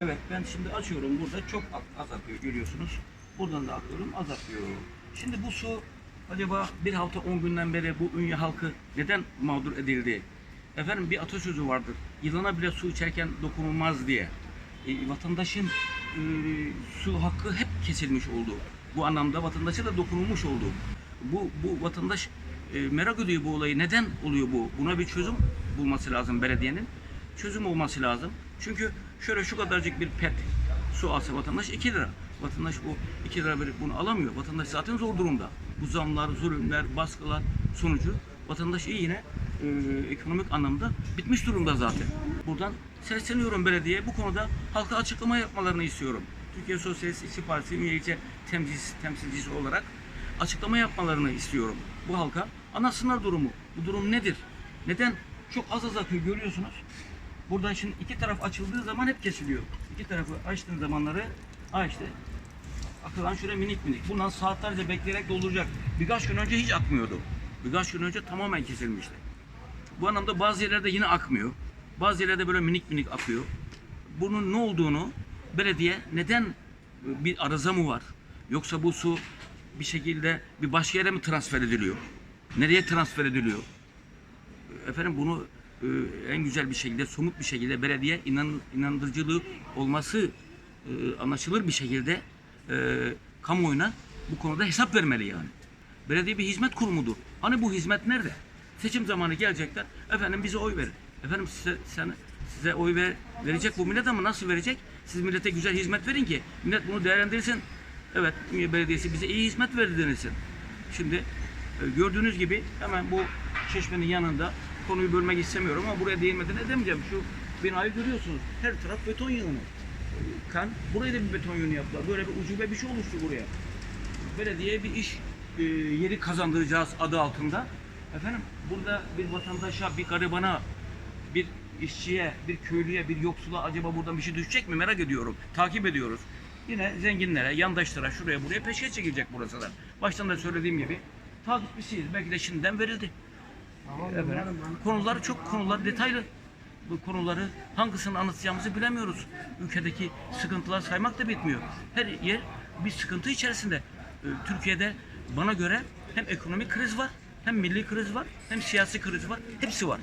Evet ben şimdi açıyorum burada çok az- akıyor görüyorsunuz. Buradan da akıyorum az akıyor. Şimdi bu su acaba bir hafta 10 günden beri bu Ünye halkı neden mağdur edildi? Efendim bir atasözü vardır. Yılana bile su içerken dokunulmaz diye. E, vatandaşın e, su hakkı hep kesilmiş oldu. Bu anlamda vatandaşa da dokunulmuş oldu. Bu, bu vatandaş e, merak ediyor bu olayı. Neden oluyor bu? Buna bir çözüm bulması lazım belediyenin. Çözüm olması lazım. Çünkü şöyle şu kadarcık bir pet su alsa vatandaş 2 lira. Vatandaş bu 2 lira verip bunu alamıyor. Vatandaş zaten zor durumda. Bu zamlar, zulümler, baskılar sonucu vatandaş iyi yine e, ekonomik anlamda bitmiş durumda zaten. Buradan sesleniyorum belediye bu konuda halka açıklama yapmalarını istiyorum. Türkiye Sosyalist İşçi Partisi Ünye İlçe temsilcisi, temsilcisi olarak açıklama yapmalarını istiyorum. Bu halka anlatsınlar durumu. Bu durum nedir? Neden çok az az akıyor görüyorsunuz. Buradan şimdi iki taraf açıldığı zaman hep kesiliyor. İki tarafı açtığın zamanları ha işte akılan şöyle minik minik. Bundan saatlerce bekleyerek dolduracak. Birkaç gün önce hiç akmıyordu. Birkaç gün önce tamamen kesilmişti. Bu anlamda bazı yerlerde yine akmıyor. Bazı yerlerde böyle minik minik akıyor. Bunun ne olduğunu belediye neden bir arıza mı var? Yoksa bu su bir şekilde bir başka yere mi transfer ediliyor? Nereye transfer ediliyor? Efendim bunu en güzel bir şekilde, somut bir şekilde belediye inan, inandırıcılığı olması e, anlaşılır bir şekilde e, kamuoyuna bu konuda hesap vermeli yani. Belediye bir hizmet kurumudur. Hani bu hizmet nerede? Seçim zamanı gelecekler. Efendim bize oy verin. Efendim size, sen, size oy ver, verecek bu millet ama nasıl verecek? Siz millete güzel hizmet verin ki millet bunu değerlendirsin. Evet Belediyesi bize iyi hizmet verdi denilsin. Şimdi e, gördüğünüz gibi hemen bu çeşmenin yanında konuyu bölmek istemiyorum ama buraya değinmeden edemeyeceğim. Şu binayı görüyorsunuz. Her taraf beton yığını. Kan buraya da bir beton yığını yaptılar. Böyle bir ucube bir şey oluştu buraya. Belediye bir iş e, yeri kazandıracağız adı altında. Efendim burada bir vatandaşa, bir garibana, bir işçiye, bir köylüye, bir yoksula acaba buradan bir şey düşecek mi merak ediyorum. Takip ediyoruz. Yine zenginlere, yandaşlara, şuraya buraya peşe çekilecek burası da. Baştan da söylediğim gibi takipçisiyiz. Belki de şimdiden verildi. Efendim, konular çok konular detaylı. Bu konuları hangisini anlatacağımızı bilemiyoruz. Ülkedeki sıkıntılar saymak da bitmiyor. Her yer bir sıkıntı içerisinde. Ee, Türkiye'de bana göre hem ekonomik kriz var, hem milli kriz var, hem siyasi kriz var. Hepsi var.